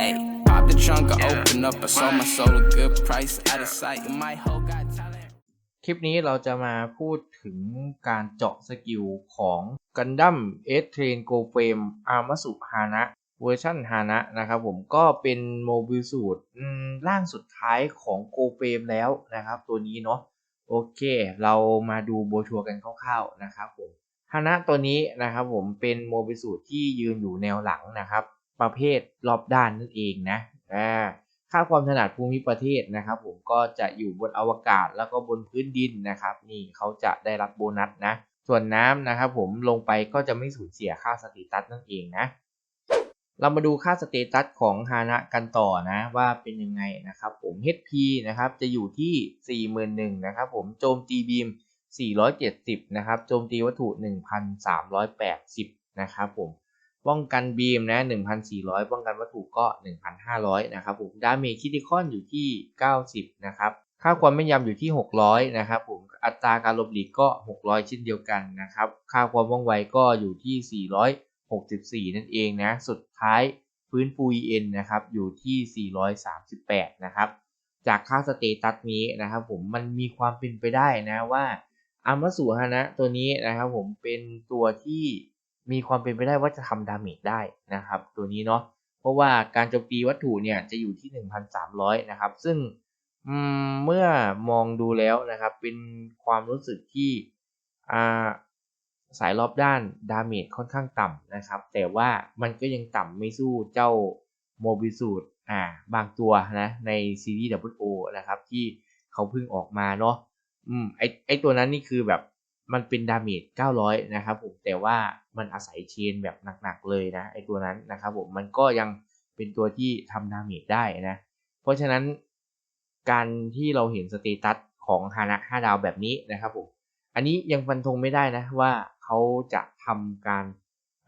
Hey, pop the trunk, I open up, I sold my soul a good price, out of sight. And my hoe got talent. คลิปนี้เราจะมาพูดถึงการเจาะสกิลของ Gundam S Train Go Frame อามาสุฮานะเวอร์ชันฮานะนะครับผมก็เป็นโมบิลสูตรร่างสุดท้ายของ Go Frame แล้วนะครับ ตัวนี้เนาะโอเค เรามาดูโบชัวร์กันคร่าวๆนะครับผมฮานะตัวนี้นะครับผมเป็นโมบิลสูตรที่ยืนอยู่แนวหลังนะครับ ประเภทรอบด้านนั่นเองนะอ่าค่าความถนัดภูมิประเทศนะครับ ผมก็จะอยู่บนอวกาศแล้วก็บนพื้นดินนะครับ นี่เขาจะได้รับโบนัสนะ ส่วนน้ำนะครับผมลงไปก็จะไม่สูญเสียค่าสเตตัสนั่นเองนะ เรามาดูค่าสเตตัสของฮานะกันต่อนะว่าเป็นยังไงนะครับผม HP นะครับจะอยู่ที่ 41,000นะครับผมโจมตีบีม 470 นะครับโจมตีวัตถุ 1,380 นะครับผม ป้องกันบีมนะ 1,400 ป้องกันวัตถุก็ 1,500 นะครับผม ดาเมจคิติคอนอยู่ที่ 90 นะครับ ค่าความแม่นยำอยู่ที่ 600 นะครับผม อัตราการหลบหลีกก็ 600 เช่นเดียวกันนะครับ ค่าความว่องไวก็อยู่ที่ 464 นั่นเองนะ สุดท้ายฟื้นฟู EN นะครับอยู่ที่ 438 นะครับ จากค่าสเตตัสนี้นะครับผม มันมีความเป็นไปได้นะว่าอามาสุฮานะตัวนี้นะครับผมเป็นตัวที่ มีความเป็นไปได้ว่าจะทำดาเมจได้นะครับ ตัวนี้เนาะเพราะว่าการโจมตีวัตถุเนี่ยจะอยู่ที่ 1,300 นะครับ ซึ่งเมื่อมองดูแล้วนะครับเป็นความรู้สึกที่สายรอบด้านดาเมจค่อนข้างต่ำนะครับ แต่ว่ามันก็ยังต่ำไม่สู้เจ้าโมบิสูตอ่าบางตัวนะในซีรีส์ WO นะครับที่เขาเพิ่งออกมาเนาะอืมไอไอตัวนั้นนี่คือแบบ มันเป็นดาเมจ900 นะครับผมแต่ว่ามันอาศัยเชนแบบหนักๆเลยนะไอตัวนั้นนะครับผมมันก็ยังเป็นตัวที่ทำดาเมจได้นะ เพราะฉะนั้นการที่เราเห็นสเตตัสของฮานะ5ดาวแบบนี้นะครับผมอันนี้ยังฟันธงไม่ได้นะว่าเขาจะทำการ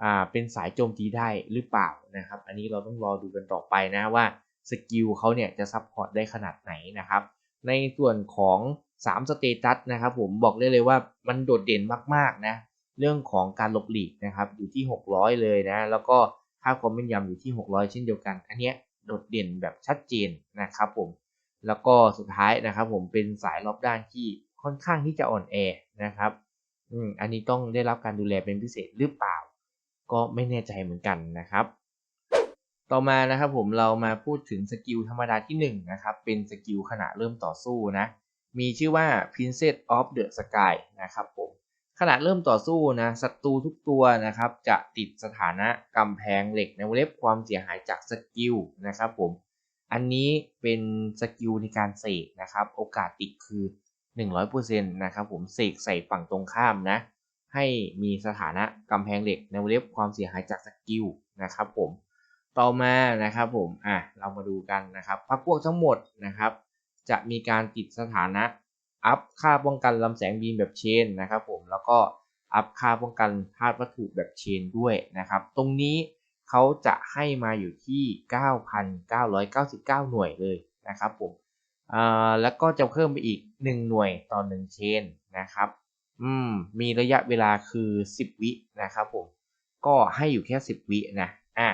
อ่าเป็นสายโจมตีได้หรือเปล่านะครับ อันนี้เราต้องรอดูกันต่อไปนะว่าสกิลเขาเนี่ยจะซัพพอร์ตได้ขนาดไหนนะครับ ในส่วนของ 3สเตตัสนะครับผมบอกได้เลยว่ามันโดดเด่นมากๆนะเรื่องของการหลบหลีกนะครับอยู่ที่ 600 เลยนะแล้วก็ค่าความแม่นยำอยู่ที่ 600 เช่นเดียวกัน อันเนี้ยโดดเด่นแบบชัดเจนนะครับผมแล้วก็สุดท้ายนะครับผมเป็นสายรอบด้านที่ค่อนข้างที่จะอ่อนแอนะครับอืมอันนี้ต้องได้รับการดูแลเป็นพิเศษหรือเปล่า ก็ไม่แน่ใจเหมือนกันนะครับ ต่อมานะครับผมเรามาพูดถึงสกิลธรรมดาที่1นะครับเป็นสกิลขณะเริ่มต่อสู้นะ มีชื่อว่า Princess of the Sky นะครับผมขณะเริ่มต่อสู้นะศัตรูทุกตัวนะครับจะติดสถานะกำแพงเหล็กในวงเล็บความเสียหายจากสกิลนะครับผม อันนี้เป็นสกิลในการเสกนะครับ โอกาสติดคือ 100%นะครับผมเสกใส่ฝั่งตรงข้ามนะ ให้มีสถานะกำแพงเหล็กในวงเล็บความเสียหายจากสกิลนะครับผม ต่อมานะครับผม อะ เรามาดูกันนะครับพักพวกทั้งหมดนะครับ จะมีการติดสถานะอัพค่าป้องกันลำแสงบีมแบบเชนนะครับผมแล้วก็อัพค่าป้องกันธาตุวัตถุแบบเชนด้วยนะครับ ตรงนี้เขาจะให้มาอยู่ที่ 9,999 หน่วยเลยนะครับผมแล้วก็จะเพิ่มไปอีก 1 หน่วยต่อ 1 เชนนะครับ อืม มีระยะเวลาคือ 10 วินะครับผม ก็ให้อยู่แค่ 10 วินะ อะ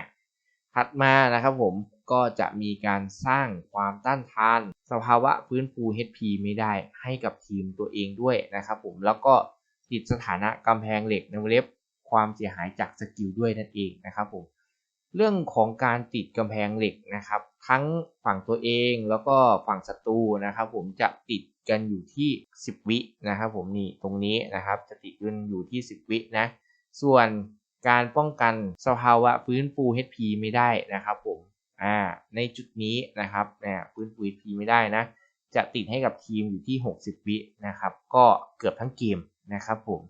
ถัดมานะครับผมก็จะมีการสร้างความต้านทาน สภาวะฟื้นฟู HP ไม่ได้ให้กับทีมตัวเองด้วยนะครับผมแล้วก็ติดสถานะกำแพงเหล็กในเล็บความเสียหายจากสกิลด้วยนั่นเองนะครับผมเรื่องของการติดกำแพงเหล็กนะครับ ทั้งฝั่งตัวเองแล้วก็ฝั่งศัตรูนะครับ ผมจะติดกันอยู่ที่ 10 วินะครับ ผมนี่ตรงนี้นะครับจะติดกันอยู่ที่ 10 วินะส่วน การป้องกันสภาวะฟื้นฟู HP ไม่ได้นะครับผมอ่าในจุดนี้นะครับเนี่ยฟื้นฟู HP ไม่ได้นะ จะติดให้กับทีมอยู่ที่ 60 วินะครับ ก็เกือบทั้งเกมนะครับผม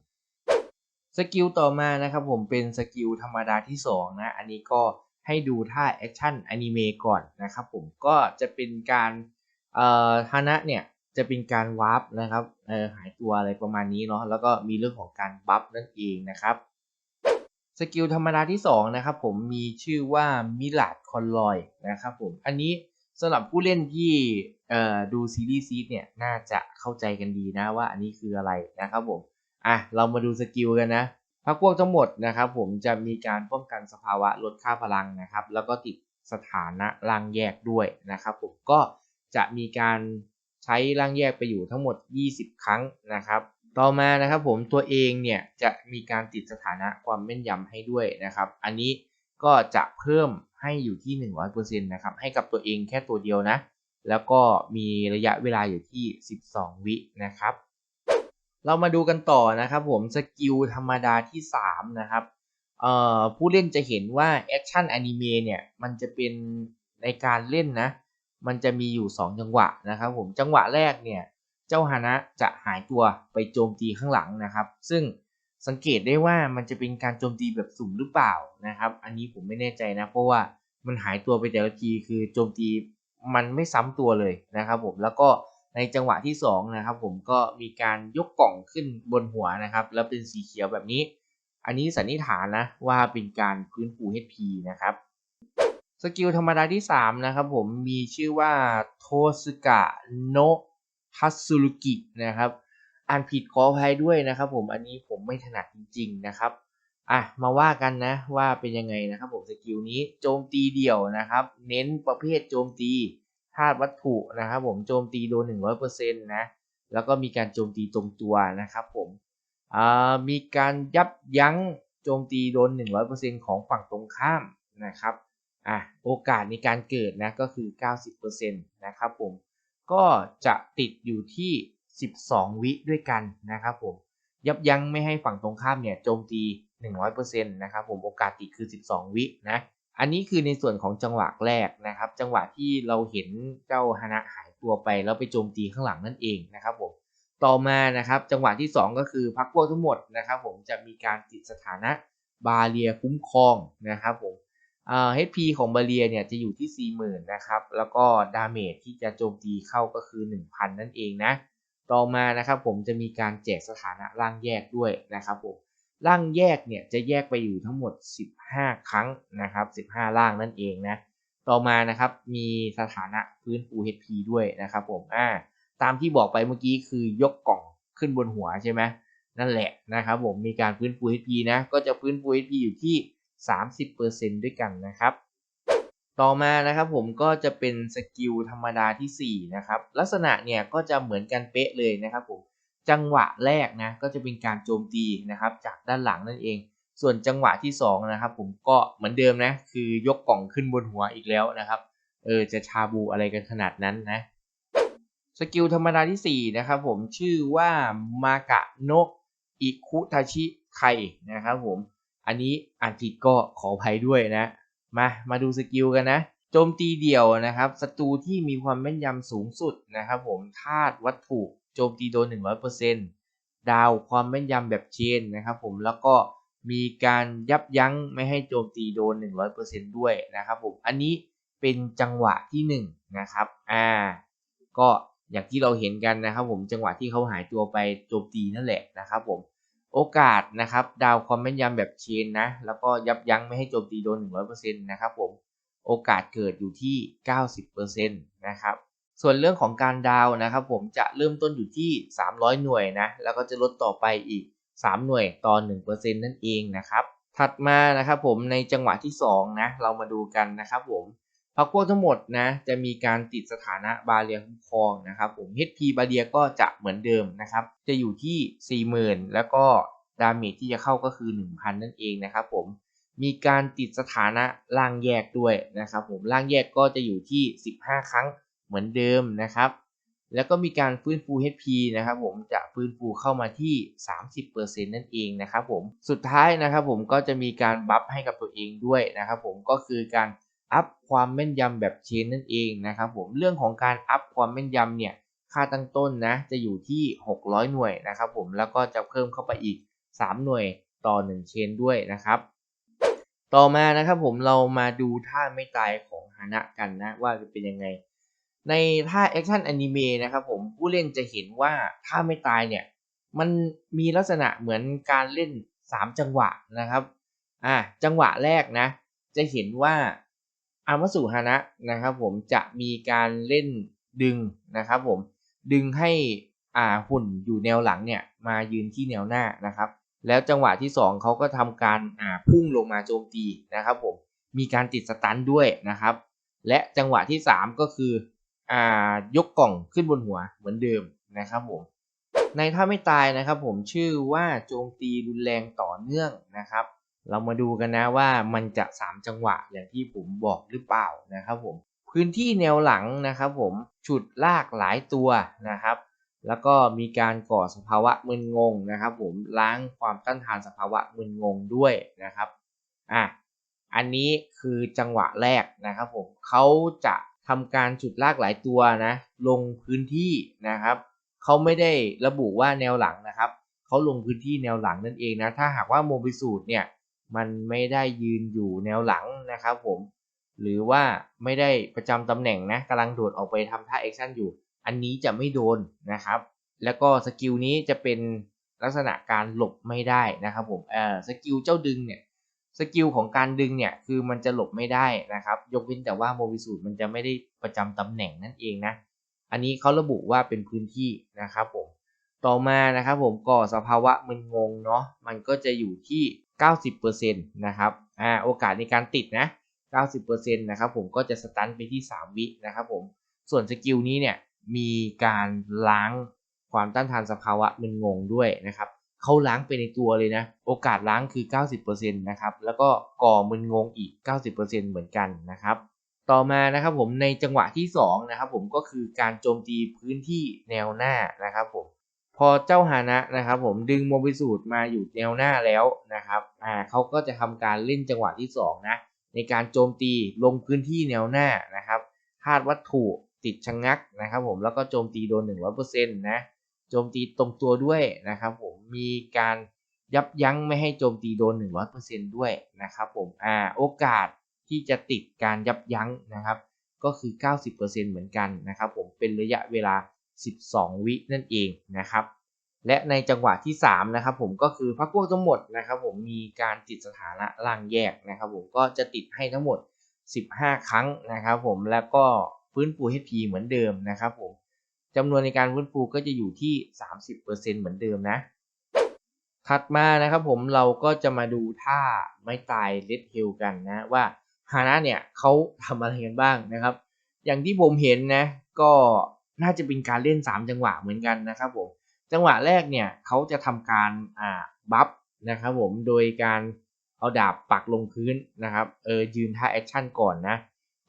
สกิลต่อมานะครับผมเป็นสกิลธรรมดาที่ 2 นะ อันนี้ก็ให้ดูท่าแอคชั่นอนิเมะก่อนนะครับผมก็จะเป็นการเอ่อฮานะเนี่ยจะเป็นการวาร์ปนะครับเอ่อหายตัวอะไรประมาณนี้เนาะแล้วก็มีเรื่องของการบัฟนั่นเองนะครับ สกิลธรรมดาที่2นะครับผมมีชื่อว่ามิลาดคอนลอยนะครับผมอันนี้สำหรับผู้เล่นที่ดูซีรีส์ซีดเนี่ยน่าจะเข้าใจกันดีนะว่าอันนี้คืออะไรนะครับผมอะเรามาดูสกิลกันนะพักพวกทั้งหมดนะครับผมจะมีการป้องกันสภาวะลดค่าพลังนะครับ แล้วก็ติดสถานะร่างแยกด้วยนะครับผมก็จะมีการใช้ร่างแยกไปอยู่ทั้งหมด 20 ครั้งนะครับ ต่อมานะครับผมตัวเองเนี่ยจะมีการติดสถานะความแม่นยำให้ด้วยนะครับ อันนี้ก็จะเพิ่มให้อยู่ที่ 100%นะครับให้กับตัวเองแค่ตัวเดียวนะ แล้วก็มีระยะเวลาอยู่ที่ 12 วินะครับ เรามาดูกันต่อนะครับผมสกิลธรรมดาที่ 3 นะครับผู้เล่นจะเห็นว่าแอคชั่นอนิเมะเนี่ยมันจะเป็นในการเล่นนะ มันจะมีอยู่ 2 จังหวะนะครับผมจังหวะแรกเนี่ย เจ้าฮานะจะหายตัวไปโจมตีข้างหลังนะครับ ซึ่งสังเกตได้ว่ามันจะเป็นการโจมตีแบบสุ่มหรือเปล่านะครับ อันนี้ผมไม่แน่ใจนะ เพราะว่ามันหายตัวไปแต่ละทีคือโจมตีมันไม่ซ้ำตัวเลยนะครับผมแล้วก็ในจังหวะที่2นะครับผมก็มีการยกกล่องขึ้นบนหัวนะครับ แล้วเป็นสีเขียวแบบนี้ อันนี้สันนิษฐานนะว่าเป็นการฟื้นฟู HP นะครับสกิลธรรมดาที่3นะครับผมมีชื่อว่าโทสึกะโนะ ทัตสุรุกินะครับอ่านผิดขออภัยด้วยนะครับผมอันนี้ผมไม่ถนัดจริง ๆนะครับอะมาว่ากันนะว่าเป็นยังไงนะครับผมสกิลนี้โจมตีเดี่ยวนะครับ เน้นประเภทโจมตีธาตุวัตถุนะครับผมโจมตีโดน100%นะแล้วก็มีการโจมตีตรงตัวนะครับผมอ่ามีการยับยั้งโจมตีโดน100%ของฝั่งตรงข้ามนะครับอะโอกาสในการเกิดนะก็คือ90%นะครับผม ก็จะติดอยู่ที่ 12 วิด้วยกันนะครับผม ยับยั้งไม่ให้ฝั่งตรงข้ามเนี่ยโจมตี 100%นะครับผมโอกาสติดคือ 12 วินะ อันนี้คือในส่วนของจังหวะแรกนะครับ จังหวะที่เราเห็นเจ้าฮานะหายตัวไปแล้วไปโจมตีข้างหลังนั่นเองนะครับผม ต่อมานะครับจังหวะที่ 2 ก็คือพักพวกทั้งหมดนะครับผมจะมีการติดสถานะบาเรียคุ้มครองนะครับผม HP ของบาเรียเนี่ยจะอยู่ที่ 40,000นะครับ แล้วก็ดาเมจที่จะโจมตีเข้าก็คือ 1,000 นั่นเองนะ ต่อมานะครับผมจะมีการแจกสถานะร่างแยกด้วยนะครับผม ร่างแยกเนี่ยจะแยกไปอยู่ทั้งหมด 15 ครั้งนะครับ 15 ร่างนั่นเองนะ ต่อมานะครับมีสถานะฟื้นฟู HP ด้วยนะครับผม อ่า ตามที่บอกไปเมื่อกี้คือยกกล่องขึ้นบนหัวใช่ไหมนั่นแหละนะครับผมมีการฟื้นฟู HP นะ ก็จะฟื้นฟู HP อยู่ที่ 30%ด้วยกันนะครับ ต่อมานะครับผมก็จะเป็นสกิลธรรมดาที่ 4 นะครับ ลักษณะเนี่ยก็จะเหมือนกันเป๊ะเลยนะครับผมจังหวะแรกนะก็จะเป็นการโจมตีนะครับจากด้านหลังนั่นเอง ส่วนจังหวะที่ 2 นะครับ ผมก็เหมือนเดิมนะคือยกกล่องขึ้นบนหัวอีกแล้วนะครับเออจะชาบูอะไรกันขนาดนั้นนะสกิลธรรมดาที่ 4 นะครับผมชื่อว่ามากะโนะอิคุทาชิไคนะครับผม อันนี้อ่านผิดก็ขออภัยด้วยนะ มา มาดูสกิลกันนะ โจมตีเดี่ยวนะครับศัตรูที่มีความแม่นยำสูงสุดนะครับผมธาตุวัตถุโจมตีโดน 100%ดาวความแม่นยำแบบเชนนะครับผมแล้วก็มีการยับยั้งไม่ให้โจมตีโดน 100%ด้วยนะครับผมอันนี้เป็นจังหวะที่1นะครับอ่าก็อย่างที่เราเห็นกันนะครับผมจังหวะที่เขาหายตัวไปโจมตีนั่นแหละนะครับผม โอกาสนะครับดาวความแม่นยำแบบเชนนะ แล้วก็ยับยั้งไม่ให้โจมตีโดน 100%นะครับผมโอกาสเกิดอยู่ที่ 90%นะครับส่วนเรื่องของการดาวนะครับผมจะเริ่มต้นอยู่ที่ 300 หน่วยนะแล้วก็จะลดต่อไปอีก 3 หน่วยต่อ 1%นั่นเองนะครับถัดมานะครับผมในจังหวะที่2นะเรามาดูกันนะครับผม พักพวกทั้งหมดนะจะมีการติดสถานะบาเรียคุ้มครองนะครับผม HP บาเรียก็จะเหมือนเดิมนะครับ จะอยู่ที่ 40,000 แล้วก็ดาเมจที่จะเข้าก็คือ 1,000 นั่นเองนะครับผมมีการติดสถานะล่างแยกด้วยนะครับผมล่างแยกก็จะอยู่ที่ 15 ครั้งเหมือนเดิมนะครับ แล้วก็มีการฟื้นฟู HP นะครับผมจะฟื้นฟูเข้ามาที่ 30%นั่นเองนะครับผมสุดท้ายนะครับผมก็จะมีการบัฟให้กับตัวเองด้วยนะครับผมก็คือการ อัพความแม่นยำแบบเชนนั่นเองนะครับผมเรื่องของการอัพความแม่นยำเนี่ยค่าตั้งต้นนะจะอยู่ที่ 600 หน่วยนะครับผมแล้วก็จะเพิ่มเข้าไปอีก 3 หน่วยต่อ 1 เชนด้วยนะครับ ต่อมานะครับผมเรามาดูท่าไม่ตายของฮานะกันนะว่าจะเป็นยังไง ในท่าแอคชั่นอนิเมะนะครับผมผู้เล่นจะเห็นว่าท่าไม่ตายเนี่ยมันมีลักษณะเหมือนการเล่น 3 จังหวะนะครับอ่าจังหวะแรกนะจะเห็นว่า อามาสุฮานะนะครับผมจะมีการเล่นดึงนะครับผมดึงให้อ่าหุ่นอยู่แนวหลังเนี่ยมายืนที่แนวหน้านะครับ แล้วจังหวะที่ 2เขาก็ทำการอ่าพุ่งลงมาโจมตีนะครับผมมีการติดสตันด้วยนะครับ และจังหวะที่ 3 ก็คืออ่ายกกล่องขึ้นบนหัวเหมือนเดิมนะครับผมในท่าไม่ตายนะครับผมชื่อว่าโจมตีรุนแรงต่อเนื่องนะครับ เรามาดูกันนะว่ามันจะ 3 จังหวะอย่างที่ผมบอกหรือเปล่านะครับผมพื้นที่แนวหลังนะครับผมฉุดลากหลายตัวนะครับ แล้วก็มีการก่อสภาวะมึนงงนะครับ ผมล้างความต้านทานสภาวะมึนงงด้วยนะครับอะอันนี้คือจังหวะแรกนะครับผมเขาจะทำการฉุดลากหลายตัวนะลงพื้นที่นะครับเขาไม่ได้ระบุว่าแนวหลังนะครับเขาลงพื้นที่แนวหลังนั่นเองนะถ้าหากว่าโมบิสูตเนี่ย มันไม่ได้ยืนอยู่แนวหลังนะครับผมหรือว่าไม่ได้ประจำตำแหน่งนะกำลังโดดออกไปทำท่าแอคชั่นอยู่ อันนี้จะไม่โดนนะครับ แล้วก็สกิลนี้จะเป็นลักษณะการหลบไม่ได้นะครับผมเออสกิลเจ้าดึงเนี่ยสกิลของการดึงเนี่ยคือมันจะหลบไม่ได้นะครับ ยกเว้นแต่ว่าโมบิสูตมันจะไม่ได้ประจำตำแหน่งนั่นเองนะ อันนี้เขาระบุว่าเป็นพื้นที่นะครับผมต่อมานะครับผมก่อสภาวะมึนงงเนาะมันก็จะอยู่ที่ 90%นะครับอ่าโอกาสในการติดนะ 90%นะครับผมก็จะสตันไปที่ 3 วินะครับผมส่วนสกิลนี้เนี่ยมีการล้างความต้านทานสภาวะมึนงงด้วยนะครับเขาล้างไปในตัวเลยนะ โอกาสล้างคือ 90%นะครับ แล้วก็ก่อมึนงงอีก 90%เหมือนกันนะครับ ต่อมานะครับผมในจังหวะที่2นะครับผมก็คือการโจมตีพื้นที่แนวหน้านะครับผม พอเจ้าฮานะนะครับผมดึงโมบิสูตรมาอยู่แนวหน้าแล้วนะครับอ่าเขาก็จะทำการเล่นจังหวะที่ 2 นะ ในการโจมตีลงพื้นที่แนวหน้านะครับธาตุวัตถุติดชะงงักนะครับผมแล้วก็โจมตีโดน 100%นะโจมตีตรงตัวด้วยนะครับผมมีการยับยั้งไม่ให้โจมตีโดน 100%ด้วยนะครับผมอ่าโอกาสที่จะติดการยับยั้งนะครับ ก็คือ 90%เหมือนกันนะครับผมเป็นระยะเวลา 12 วินั่นเองนะครับ และในจังหวะที่3นะครับผมก็คือพักพวกทั้งหมดนะครับผมมีการติดสถานะล่างแยกนะครับผมก็จะติดให้ทั้งหมด 15 ครั้งนะครับผมแล้วก็ฟื้นฟู HP เหมือนเดิมนะครับผมจำนวนในการฟื้นฟูก็จะอยู่ที่ 30%เหมือนเดิมนะ ถัดมานะครับผมเราก็จะมาดูท่าไม่ตายเลดเฮลกันนะว่าฮานะเนี่ยเขาทำอะไรกันบ้างนะครับ อย่างที่ผมเห็นนะก็ น่าจะเป็นการเล่น 3 จังหวะเหมือนกันนะครับผมจังหวะแรกเนี่ยเขาจะทำการอ่าบัฟนะครับผมโดยการเอาดาบปักลงพื้นนะครับเออยืนท่าแอคชั่นก่อนนะ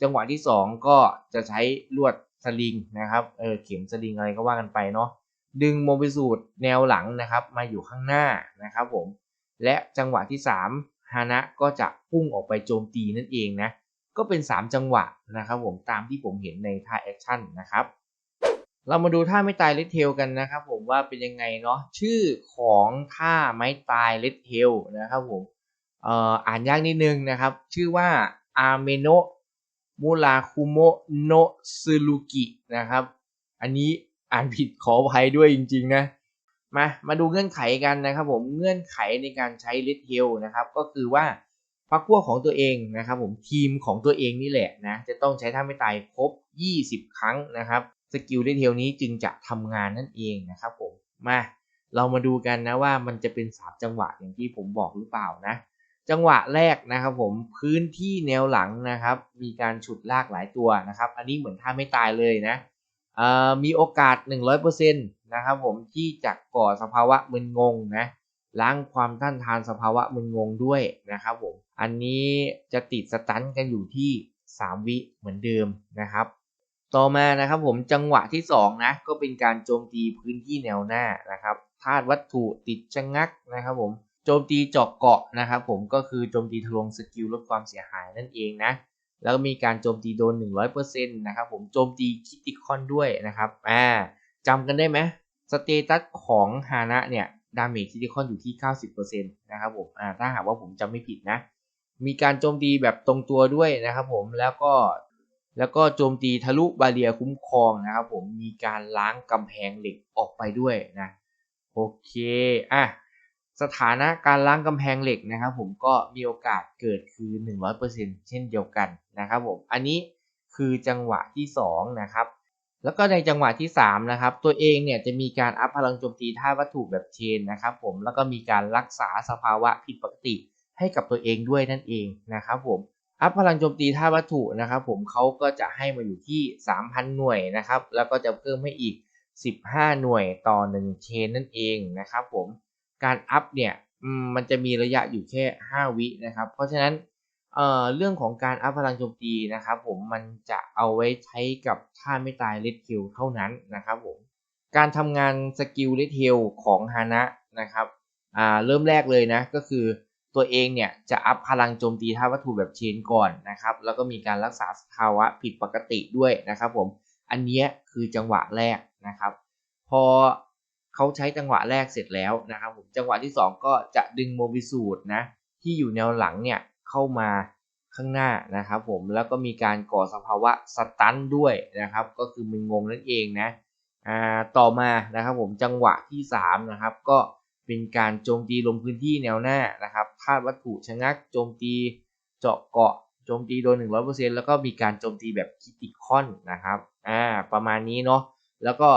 จังหวะที่ 2 ก็จะใช้ลวดสลิงนะครับเออเข็มสลิงอะไรก็ว่ากันไปเนาะดึงโมบิสูตรแนวหลังนะครับมาอยู่ข้างหน้านะครับผมและจังหวะที่3ฮานะก็จะพุ่งออกไปโจมตีนั่นเองนะก็เป็น 3 จังหวะนะครับผมตามที่ผมเห็นในท่าแอคชั่นนะครับ เรามาดูท่าไม่ตายเลดเทลกันนะครับผมว่าเป็นยังไงเนาะชื่อของท่าไม้ตายเลดเทลนะครับผมเอ่ออ่านยากนิดนึงนะครับ ชื่อว่าอาเมโนมูราคุโมโนซึรุกินะครับ อันนี้อ่านผิดขออภัยด้วยจริงๆนะมามาดูเงื่อนไขกันนะครับผมเงื่อนไขในการใช้เลดเทลนะครับ ก็คือว่าพักพวกของตัวเองนะครับผมทีมของตัวเองนี่แหละนะจะต้องใช้ท่าไม่ตายครบ 20 ครั้งนะครับ สกิลเลดเทลนี้จึงจะทำงานนั่นเองนะครับผมมาเรามาดูกันนะว่ามันจะเป็น3จังหวะอย่างที่ผมบอกหรือเปล่านะ จังหวะแรกนะครับผมพื้นที่แนวหลังนะครับ มีการฉุดลากหลายตัวนะครับ อันนี้เหมือนท่าไม่ตายเลยนะมีโอกาส 100%นะครับผมที่จะก่อสภาวะมึนงงนะล้างความต้านทานสภาวะมึนงงด้วยนะครับผมอันนี้จะติดสตันกันอยู่ที่ 3 วิเหมือนเดิมนะครับ ต่อมานะครับผมจังหวะที่2นะก็เป็นการโจมตีพื้นที่แนวหน้านะครับธาตุวัตถุติดชะงักนะครับผมโจมตีเจาะเกาะนะครับผมก็คือโจมตีทะลวงสกิลลดความเสียหายนั่นเองนะแล้วก็มีการโจมตีโดน 100%นะครับผมโจมตีคิติคอนด้วยนะครับอ่าจำกันได้ไหมสเตตัสของฮานะเนี่ยดาเมจคิติคอนอยู่ที่ 90%นะครับผมอ่าถ้าหากว่าผมจำไม่ผิดนะมีการโจมตีแบบตรงตัวด้วยนะครับผมแล้วก็ แล้วก็โจมตีทะลุบาเรียคุ้มครองนะครับผมมีการล้างกำแพงเหล็กออกไปด้วยนะโอเคอะสถานะการล้างกำแพงเหล็กนะครับผมก็มีโอกาสเกิดคือ 100%เช่นเดียวกันนะครับผมอันนี้คือจังหวะที่2นะครับแล้วก็ในจังหวะที่3นะครับตัวเองเนี่ยจะมีการอัพพลังโจมตีท่าวัตถุแบบเชนนะครับผมแล้วก็มีการรักษาสภาวะผิดปกติให้กับตัวเองด้วยนั่นเองนะครับผม อัพพลังโจมตีท่าวัตถุนะครับผมเขาก็จะให้มาอยู่ที่ 3,000 หน่วยนะครับ แล้วก็จะเพิ่มให้อีก 15 หน่วยต่อ 1 เชนนั่นเองนะครับผมการอัพเนี่ยมันจะมีระยะอยู่แค่ 5 วินะครับ เพราะฉะนั้นเเรื่องของการอัพพลังโจมตีนะครับผมมันจะเอาไว้ใช้กับท่าไม่ตายเลดคิวเท่านั้นนะครับผมการทำงานสกิลเลดเทลของฮานะนะครับเริ่มแรกเลยนะก็คือ ตัวเองเนี่ยจะอัพพลังโจมตีท่าวัตถุแบบเชนก่อนนะครับ แล้วก็มีการรักษาสภาวะผิดปกติด้วยนะครับผม อันนี้คือจังหวะแรกนะครับ พอเขาใช้จังหวะแรกเสร็จแล้วนะครับผม จังหวะที่ 2 ก็จะดึงโมบิสูดนะที่อยู่แนวหลังเนี่ยเข้ามาข้างหน้านะครับผม แล้วก็มีการก่อสภาวะสตันด้วยนะครับ ก็คือมึนงงนั่นเองนะ อ่า ต่อมานะครับผมจังหวะที่3นะครับก็ เป็นการโจมตีลงพื้นที่แนวหน้านะครับธาตุวัตถุชะงักโจมตีเจาะเกาะโจมตีโดน100%แล้วก็มีการโจมตีแบบคิติคอนนะครับอ่าประมาณนี้เนาะแล้วก็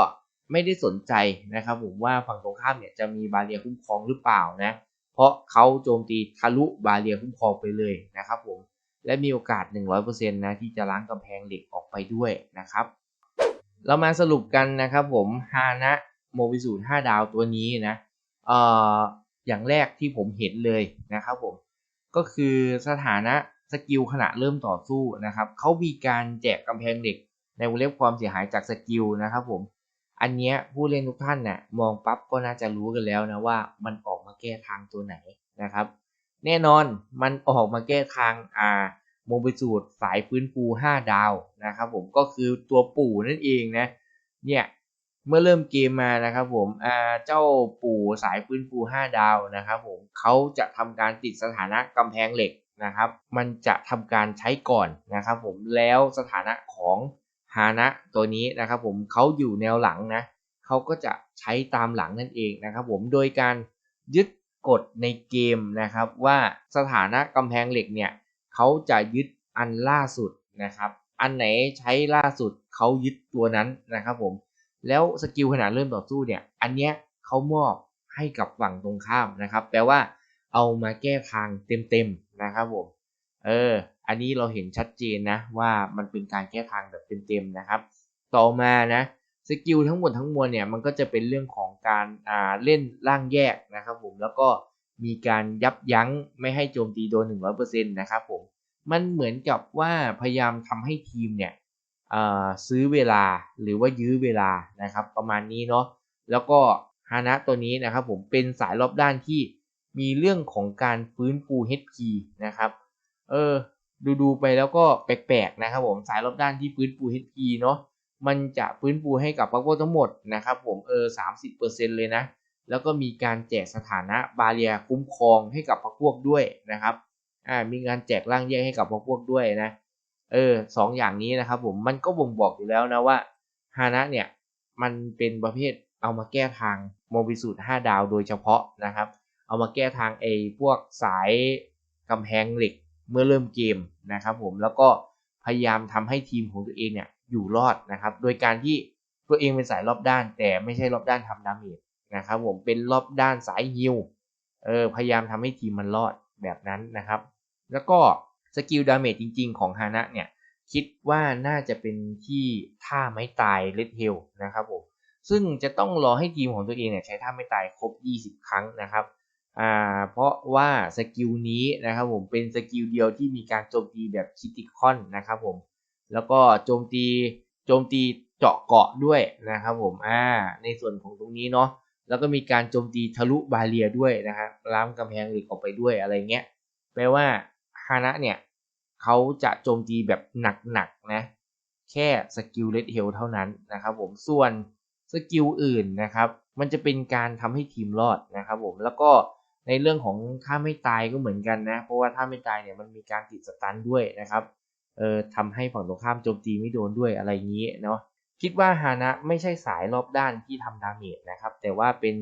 ไม่ได้สนใจนะครับผมว่าฝั่งตรงข้ามเนี่ยจะมีบาเรียคุ้มครองหรือเปล่านะเพราะเขาโจมตีทะลุบาเรียคุ้มครองไปเลยนะครับผมและมีโอกาส 100%นะที่จะล้างกำแพงเหล็กออกไปด้วยนะครับ เรามาสรุปกันนะครับผมฮานะโมบิสู5ดาวตัวนี้นะ อย่างแรกที่ผมเห็นเลยนะครับผมก็คือสถานะสกิลขณะเริ่มต่อสู้นะครับเขามีการแจกกำแพงเหล็กในวงเล็บความเสียหายจากสกิลนะครับผมอันเนี้ยผู้เล่นทุกท่านน่ะมองปั๊บก็น่าจะรู้กันแล้วนะว่ามันออกมาแก้ทางตัวไหนนะครับ แน่นอนมันออกมาแก้ทางอ่าโมบิสูตรสายฟื้นฟู5ดาวนะครับผมก็คือตัวปู่นั่นเองนะเนี่ย เมื่อเริ่มเกมมานะครับผมอ่าเจ้าปู่สายฟื้นฟู5ดาวนะครับผมเขาจะทำการติดสถานะกำแพงเหล็กนะครับ มันจะทำการใช้ก่อนนะครับผมแล้วสถานะของฮานะตัวนี้นะครับผมเขาอยู่แนวหลังนะเขาก็จะใช้ตามหลังนั่นเองนะครับผมโดยการยึดกฎในเกมนะครับ ว่าสถานะกำแพงเหล็กเนี่ยเขาจะยึดอันล่าสุดนะครับ อันไหนใช้ล่าสุดเขายึดตัวนั้นนะครับผม แล้วสกิลขณะเริ่มต่อสู้เนี่ย อันเนี้ยเขามอบให้กับฝั่งตรงข้ามนะครับแปลว่าเอามาแก้ทางเต็มๆนะครับผม เออ อันนี้เราเห็นชัดเจนนะว่ามันเป็นการแก้ทางแบบเต็มๆนะครับ ต่อมานะสกิลทั้งหมดทั้งมวลเนี่ยมันก็จะเป็นเรื่องของการอ่าเล่นร่างแยกนะครับผมแล้วก็มีการยับยั้งไม่ให้โจมตีโดน 100%นะครับผม มันเหมือนกับว่าพยายามทำให้ทีมเนี่ย ซื้อเวลาหรือว่ายื้อเวลานะครับ ประมาณนี้เนาะแล้วก็ฮานะตัวนี้นะครับผมเป็นสายรอบด้านที่มีเรื่องของการฟื้นฟู HP นะครับเออดูดูไปแล้วก็แปลกๆนะครับผมสายรอบด้านที่ฟื้นฟู HP เนาะมันจะฟื้นฟูให้กับพักพวกทั้งหมดนะครับผมเออ30%เลยนะ แล้วก็มีการแจกสถานะบาเรียคุ้มครองให้กับพักพวกด้วยนะครับอ่ามีการแจกร่างแยกให้กับพักพวกด้วยนะ เออสองอย่างนี้นะครับผมมันก็บ่งบอกอยู่แล้วนะว่าฮานะเนี่ยมันเป็นประเภทเอามาแก้ทางโมบิสูตร5ดาวโดยเฉพาะนะครับ เอามาแก้ทางไอ้พวกสายกำแพงเหล็กเมื่อเริ่มเกมนะครับผมแล้วก็พยายามทำให้ทีมของตัวเองเนี่ยอยู่รอดนะครับ โดยการที่ตัวเองเป็นสายรอบด้าน แต่ไม่ใช่รอบด้านทำดาเมจนะครับผมเป็นรอบด้านสายฮิลเออพยายามทำให้ทีมมันรอดแบบนั้นนะครับ แล้วก็ สกิลดาเมจจริง ๆ ของฮานะเนี่ยคิดว่าน่าจะเป็นที่ท่าไม้ตายเลดเฮลนะครับผมซึ่งจะต้องรอให้ทีมของตัวเองเนี่ยใช้ท่าไม้ตายครบ 20 ครั้งนะครับอ่าเพราะว่าสกิลนี้นะครับผมเป็นสกิลเดียวที่มีการโจมตีแบบคิติคอนนะครับผมแล้วก็โจมตีโจมตีเจาะเกาะด้วยนะครับผมอ่าในส่วนของตรงนี้เนาะแล้วก็มีการโจมตีทะลุบาเรียด้วยนะครับล้ามกำแพงเหล็กออกไปด้วยอะไรเงี้ยแปลว่าานะเนี่ยเขาจะโจมตีแบบหนักๆนะแค่สกิลเลดเฮลเท่านั้นนะครับผมส่วนสกิลอื่นนะครับมันจะเป็นการทำให้ทีมรอดนะครับผมแล้วก็ในเรื่องของถ้าไม่ตายก็เหมือนกันนะ เพราะว่าถ้าไม่ตายเนี่ยมันมีการติดสตันด้วยนะครับเอ่อทำให้ฝั่งตรงข้ามโจมตีไม่โดนด้วยอะไรอย่างนี้เนาะคิดว่าฮานะไม่ใช่สายรอบด้านที่ทำดาเมจนะครับ แต่ว่าเป็น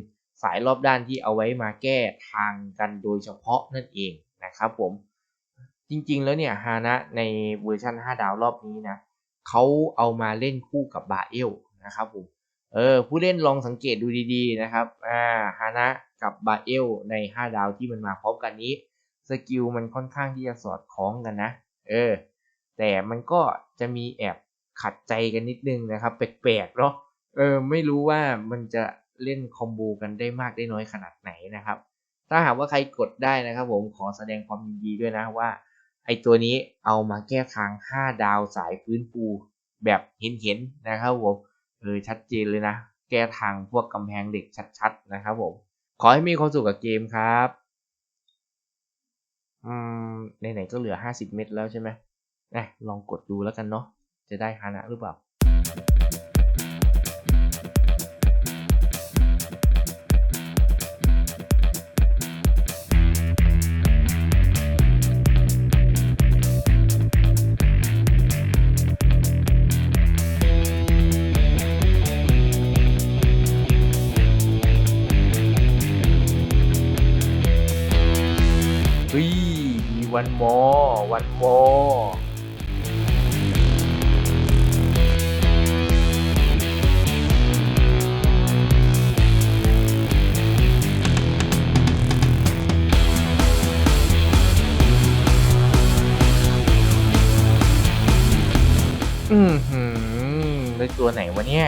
สายรอบด้านที่เอาไว้มาแก้ทางกันโดยเฉพาะนั่นเองนะครับผม จริงๆ แล้วเนี่ยฮานะในเวอร์ชัน5 ดาวรอบนี้นะเขาเอามาเล่นคู่กับบาเอลนะครับผมเออผู้เล่นลองสังเกตดูดีๆนะครับอ่าฮานะกับบาเอลใน 5 ดาวที่มันมาพร้อมกันนี้สกิลมันค่อนข้างที่จะสอดคล้องกันนะเออแต่มันก็จะมีแอบขัดใจกันนิดนึงนะครับแปลกๆเนาะเออไม่รู้ว่ามันจะเล่นคอมโบกันได้มากได้น้อยขนาดไหนนะครับ ถ้าหากว่าใครกดได้นะครับผมขอแสดงความยินดีด้วยนะว่า ไอตัวนี้เอามาแก้ทาง5ดาวสายฟื้นฟูแบบเห็นๆนะครับผมเออชัดเจนเลยนะ แก้ทางพวกกำแพงเหล็กชัดๆนะครับผมขอให้มีความสุขกับเกมครับอืมไหนๆก็เหลือ 50 เม็ดแล้วใช่ไหมนะลองกดดูแล้วกันเนาะจะได้ฮานะหรือเปล่า วันโมวันมออือหือได้ตัวไหนวะเนี่ย